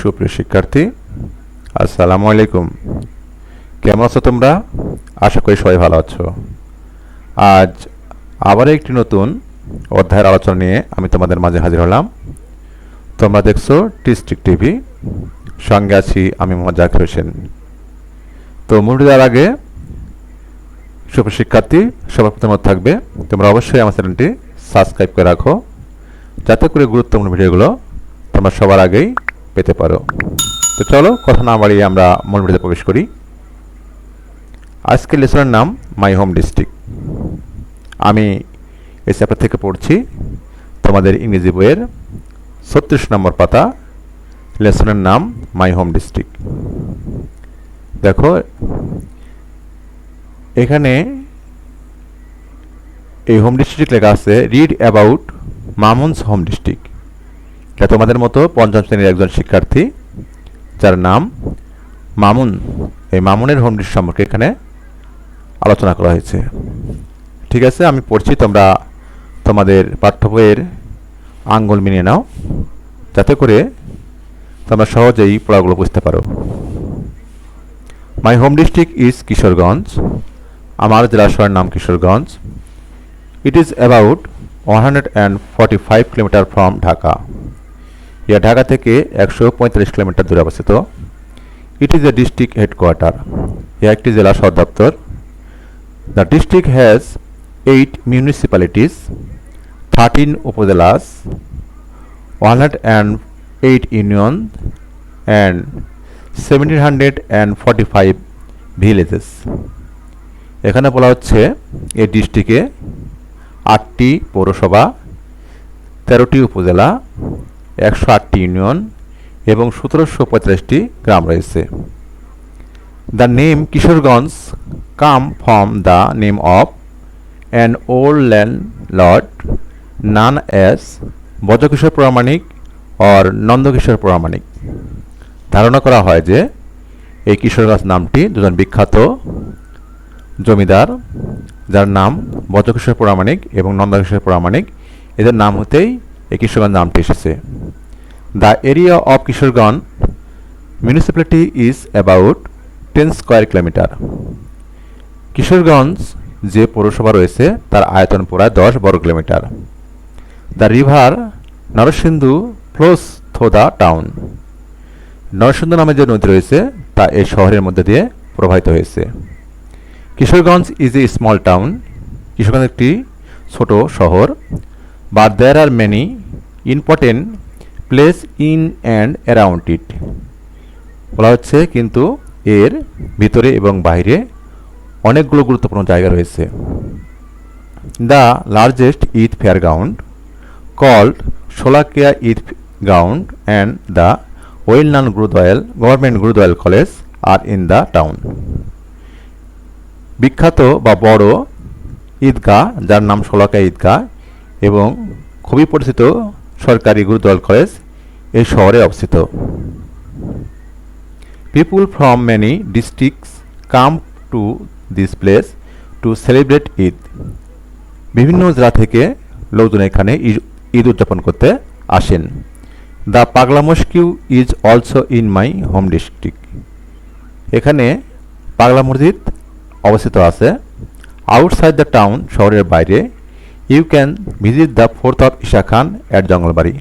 সুপ্রিয় শিক্ষার্থী আসসালামু আলাইকুম কেমন আছো তোমরা আশা করি সবাই ভালো আছো আজ আবার একটি নতুন অধ্যায়ের আলোচনা নিয়ে আমি তোমাদের মাঝে হাজির হলাম তোমরা দেখছো ডিস্ট্রিক্ট টিভি সঙ্গে আছি আমি মোহাম্মদ জাকির হোসেন তো মূল দেওয়ার আগে সুপ্র শিক্ষার্থী সবার প্রথম থাকবে তোমরা অবশ্যই আমার চ্যানেলটি সাবস্ক্রাইব করে রাখো যাতে করে গুরুত্বপূর্ণ ভিডিওগুলো তোমরা সবার আগেই পেতে পারো তো চলো কথা না বাড়িয়ে আমরা মূল প্রবেশ করি আজকের লেসনের নাম মাই হোম ডিস্ট্রিক্ট আমি এই থেকে পড়ছি তোমাদের ইংরেজি বইয়ের ছত্রিশ নম্বর পাতা লেসনের নাম মাই হোম ডিস্ট্রিক্ট দেখো এখানে এই হোম ডিস্ট্রিক্ট লেখা আছে read about Mamun's home district যা তোমাদের মতো পঞ্চম শ্রেণীর একজন শিক্ষার্থী যার নাম মামুন এই মামুনের হোম ডিস সম্পর্কে এখানে আলোচনা করা হয়েছে ঠিক আছে আমি পড়ছি তোমরা তোমাদের পাঠ্য বইয়ের আঙ্গুল মিনিয়ে নাও যাতে করে তোমরা সহজেই পড়াগুলো বুঝতে পারো my home district is Kishoreganj আমার জেলাশয়ের নাম Kishoreganj it is about one hundred and forty five kilometre from Dhaka ইয়া ঢাকা থেকে একশো পঁয়তাল্লিশ কিলোমিটার দূরে অবস্থিত it is a district headquarter ইয়া একটি জেলা সদর দপ্তর the district has eight municipalities thirteen upazilas one hundred and eight union and seventeen hundred and forty five villages এখানে বলা হচ্ছে এই ডিস্ট্রিক্টে আটটি পৌরসভা তেরোটি উপজেলা একশো আটটি ইউনিয়ন এবং সতেরোশো পঁয়তাল্লিশটি গ্রাম রয়েছে the name Kishoreganj come from the name of an old landlord known as Brajakishore Pramanik or Nandakishore Pramanik ধারণা করা হয় যে এই কিশোরগঞ্জ নামটি দুজন বিখ্যাত জমিদার যার নাম বজকিশোর প্রামাণিক এবং নন্দকিশোর প্রামাণিক এদের নাম হতেই এই কিশোরগঞ্জ নামটি এসেছে the area of Kishoreganj municipality is about ten square kilometre Kishoreganj যে পৌরসভা রয়েছে তার আয়তন প্রায় দশ বর্গ kilometre the river Narsunda flows through the town Narsunda নামে যে নদী রয়েছে তা এই শহরের মধ্যে দিয়ে প্রবাহিত হয়েছে Kishoreganj is a small town Kishoreganj একটি ছোট শহর but there are many important place in and around it বলা হচ্ছে কিন্তু এর ভিতরে এবং বাইরে অনেকগুলো গুরুত্বপূর্ণ জায়গা রয়েছে the largest Eid fair ground called Sholakia Eid ground and the well known Gurudayal government Gurudayal college are in the town বিখ্যাত বা বড় ঈদগাহ যার নাম সোলাকিয়া ঈদগাহ এবং খুবই পরিচিত সরকারি গুরুদল কলেজ এই শহরে অবস্থিত people from many districts come to this place to celebrate Eid বিভিন্ন জেলা থেকে লোকজন এখানে ঈদ উদযাপন করতে আসেন the Pagla mosque is also in my home district এখানে পাগলা মসজিদ অবস্থিত আছে আউটসাইড দ্য টাউন শহরের বাইরে you can visit the fort of Isa Khan at Jangalbari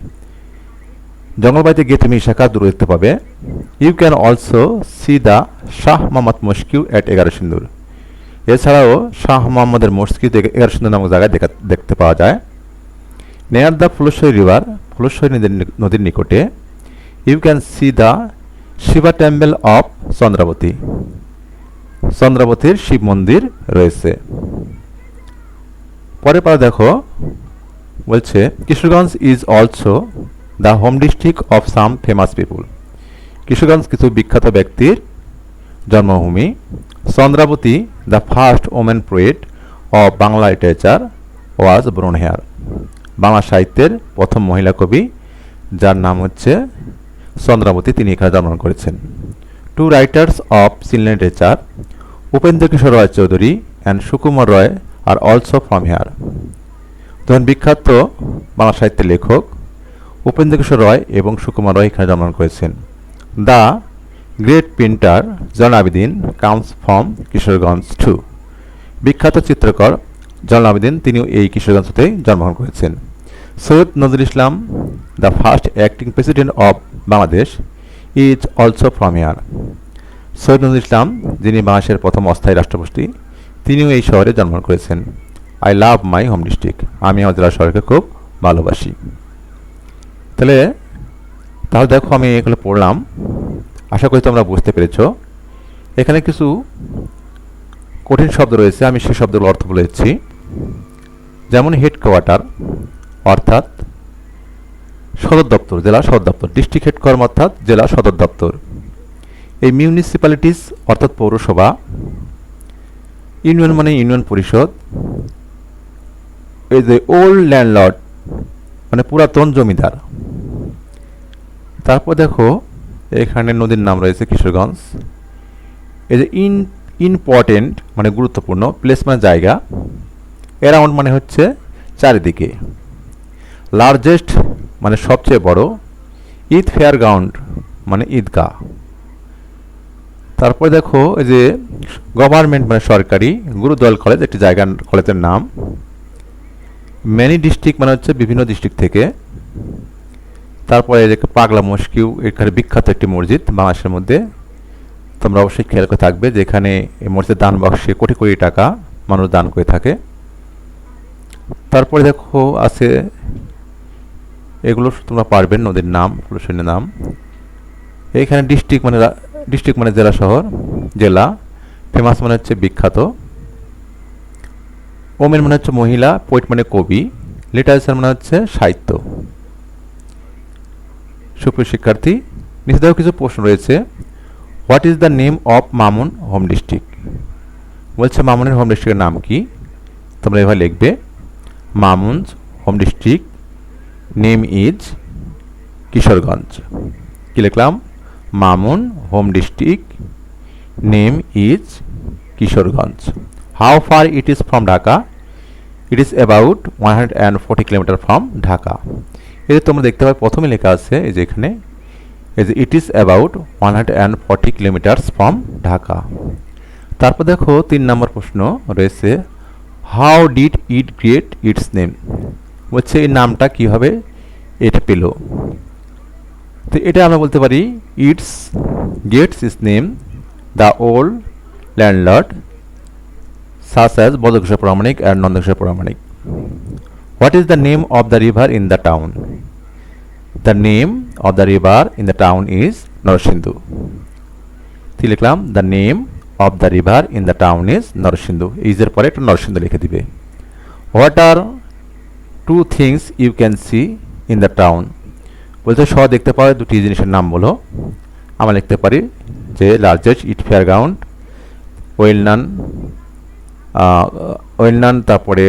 জঙ্গলবাড়িতে গিয়ে তুমি ইশা খান দূরে দেখতে পাবে you can also see the Shah Mohammad mosque at Egarosindur এছাড়াও শাহ মোহাম্মদের মসজিদ এগারো সিন্দুর নামক জায়গায় দেখতে পাওয়া যায় নেয়ার দ্য ফুলশ্বরী রিভার ফুলেশ্বরী নদীর নিকটে you can see the Shiva temple of Chandrabati চন্দ্রাবতীর Shiva মন্দির রয়েছে পরে পরে দেখো বলছে Kishoreganj is also the home district of some famous people Kishoreganj কিছু বিখ্যাত ব্যক্তির জন্মভূমি Chandrabati the first women poet of Bangla literature was born here Bangla সাহিত্যের প্রথম মহিলা কবি যার নাম হচ্ছে চন্দ্রাবতী তিনি এখানে জন্মগ্রহণ করেছেন two writers of scene literature Upendra Kishore Ray Chowdhury and Sukumar Roy are also from here ধরেন বিখ্যাত বাংলা সাহিত্যের লেখক উপেন্দ্রকিশোর রয় এবং সুকুমার রয় এখানে জন্মগ্রহণ করেছেন the great printer Jon comes from Kishoreganj too বিখ্যাত চিত্রকর জন আবেদিন তিনিও এই কিশোরগঞ্জ হতে জন্মগ্রহণ করেছেন Syed Nazrul Islam the first acting president of Bangladesh is also from here Syed Nazrul Islam যিনি বাংলাদেশের প্রথম অস্থায়ী রাষ্ট্রপতি তিনিও এই শহরে জন্মগ্রহণ করেছেন I love my home district আমি আমার জেলা শহরকে খুব ভালোবাসি তাহলে তাহলে দেখো আমি এগুলো পড়লাম আশা করি তোমরা বুঝতে পেরেছ এখানে কিছু কঠিন শব্দ রয়েছে আমি সে শব্দগুলো অর্থ বলেছি যেমন হেডকোয়ার্টার অর্থাৎ সদর দপ্তর জেলা সদর দপ্তর ডিস্ট্রিক্ট হেডকোয়ার্টার অর্থাৎ জেলা সদর দপ্তর এই মিউনিসিপ্যালিটিস অর্থাৎ পৌরসভা ইউনিয়ন মানে ইউনিয়ন পরিষদ এই যে ওল্ড ল্যান্ডলর্ড মানে পুরাতন জমিদার তারপর দেখো এখানে নদীর নাম রয়েছে কিশোরগঞ্জ এই যে ইন ইম্পর্টেন্ট মানে গুরুত্বপূর্ণ প্লেস মানে জায়গা অ্যারাউন্ড মানে হচ্ছে চারিদিকে লার্জেস্ট মানে সবচেয়ে বড় ঈদ ফেয়ার গ্রাউন্ড মানে ঈদগাহ তারপরে দেখো যে গভর্নমেন্ট মানে সরকারি গুরুদল কলেজ একটি জায়গা কলেজের নাম ম্যানি ডিস্ট্রিক্ট মানে হচ্ছে বিভিন্ন ডিস্ট্রিক্ট থেকে তারপরে পাগলা মস্কিউ এখানে বিখ্যাত একটি মসজিদ বাংলাদেশের মধ্যে তোমরা অবশ্যই খেয়াল করে থাকবে এখানে এই মসজিদের দান বাক্সে কোটি কোটি টাকা মানুষ দান করে থাকে তারপরে দেখো আছে এগুলো তোমরা পারবেন নদীর নাম প্রদর্শনীর নাম এখানে ডিস্ট্রিক্ট মানে ডিস্ট্রিক্ট মানে জেলা শহর জেলা ফেমাস মানে হচ্ছে বিখ্যাত ওমেন মানে হচ্ছে মহিলা পোয়েট মানে কবি লিটারেচার মানে হচ্ছে সাহিত্য সুপ্রিয় শিক্ষার্থী নিষেধ কিছু প্রশ্ন রয়েছে what is the name of Mamun home district বলছে মামুনের হোম ডিস্ট্রিক্টের নাম কি তোমরা এভাবে লিখবে Mamun's home district name is Kishoreganj কী লিখলাম Mamun home district name is Kishoreganj how far it is from Dhaka it is about one hundred and forty kilometre from Dhaka এতে তোমরা দেখতে পাবে প্রথমে লেখা আছে এই যে এখানে এই যে it is about one hundred and forty kilometres from Dhaka তারপর দেখো তিন নম্বর প্রশ্ন রয়েছে how did it get its name বলছে এই নামটা কীভাবে এটা পেল তো এটা আমরা বলতে পারি it gets its name the old landlord such as Bodkrisha Pramanik and Nandakrisha Pramanik what is the name of the river in the town the name of the river in the town is Narsindhu তুই লিখলাম the name of the river in the town is Narsindhu ইজের পরে একটা নরসিন্ধু লিখে দিবে what are two things you can see in the town বলতে স দেখতে পাওয়া দুটি জিনিসের নাম বলো আমরা লিখতে পারি যে largest Eid fair ground well known well known তারপরে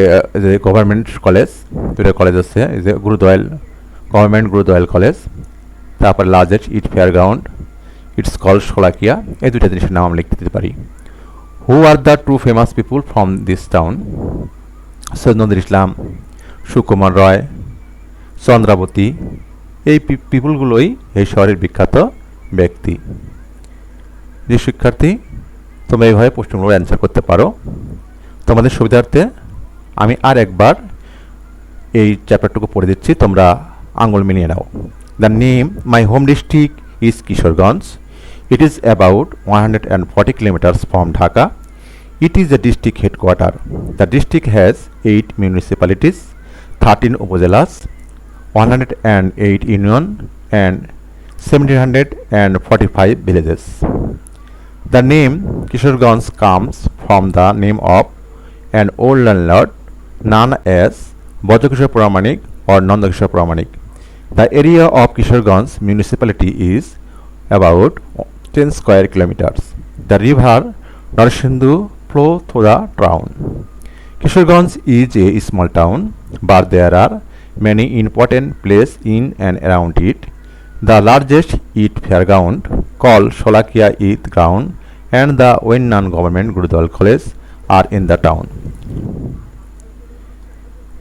যে গভর্নমেন্ট কলেজ দুটো কলেজ আছে যে গুরুদয়াল গভর্নমেন্ট গুরুদয়াল কলেজ তারপরে largest Eid fair ground its call Sholakia এই দুটো জিনিসের নাম আমরা লিখতে দিতে পারি who are the two famous people from this town Syed Nadul Islam Sukumar Roy Chandrabati এই পিপুলগুলোই এই শহরের বিখ্যাত ব্যক্তি যে শিক্ষার্থী তোমরা এইভাবে প্রশ্নগুলো অ্যান্সার করতে পারো তোমাদের সুবিধার্থে আমি আর একবার এই চ্যাপ্টারটুকু পড়ে দিচ্ছি তোমরা আঙুল মিলিয়ে নাও the name my home district is Kishoreganj it is about one hundred and forty kilometres from Dhaka it is the district headquarter the district has eight municipalities thirteen upazilas 108 union and 1745 villages. The name Kishorganj comes from the name of an old landlord known as Bajrakishore Pramanik or Nandakishore Pramanik. The area of Kishorganj municipality is about 10 square kilometers. The river Narasindhu flows through the town. Kishorganj is a small town, but there are many important place in and around it. The largest it fairground called Solakia It Ground and the Wennan Government Gurudwal College are in the town.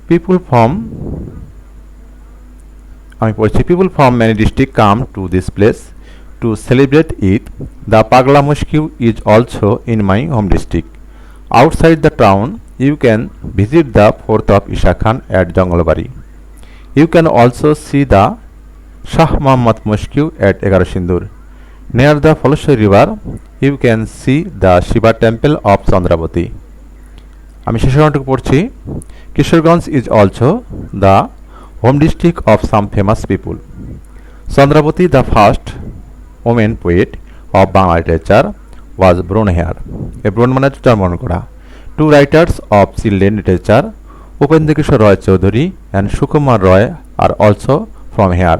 People from people from many districts come to this place to celebrate it. The Pagla Moscow is also in my home district. Outside the town, you can visit the fourth of khan at Jangalbari. You can also see the Shah Mohammad Muhammad at Egarosindur Near the Falashai river you can see the Shiva temple of Chandrabati আমি শেষ ঘটনাটুকু পড়ছি Kishoreganj is also the home district of some famous people Chandrabati the first women poet of Bangla literature was born here A born মানে চর্মন করা two writers of children literature Upendra Kishore Roy Chowdhury and Sukumar Roy are also from here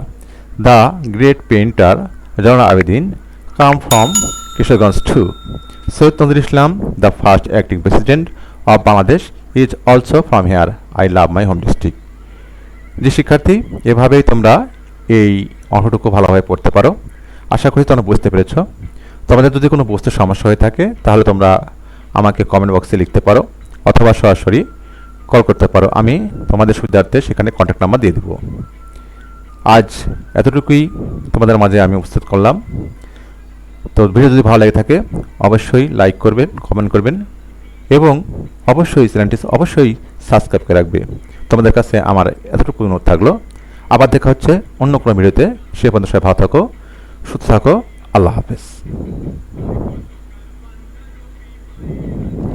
the great painter Rowna Abedin come from Kishoreganj too Syed Tandur Islam the first acting president of Bangladesh is also from here I love my home district যে শিক্ষার্থী এভাবেই তোমরা এই অংশটুকু ভালোভাবে পড়তে পারো আশা করি তোমরা বুঝতে পেরেছ তোমাদের যদি কোনো বুঝতে সমস্যা হয়ে থাকে তাহলে তোমরা আমাকে কমেন্ট বক্সে লিখতে পারো অথবা সরাসরি কল করতে পারো আমি তোমাদের সুবিধার্থে সেখানে কন্ট্যাক্ট নাম্বার দিয়ে দেবো আজ এতটুকুই তোমাদের মাঝে আমি উপস্থিত করলাম তো ভিডিও যদি ভালো লাগে থাকে অবশ্যই লাইক করবেন কমেন্ট করবেন এবং অবশ্যই চ্যানেলটি অবশ্যই সাবস্ক্রাইব করে রাখবে তোমাদের কাছে আমার এতটুকু অনুরোধ থাকলো আবার দেখা হচ্ছে অন্য কোনো ভিডিওতে সে পর্যন্ত সবাই ভালো থাকো সুস্থ থাকো আল্লাহ হাফেজ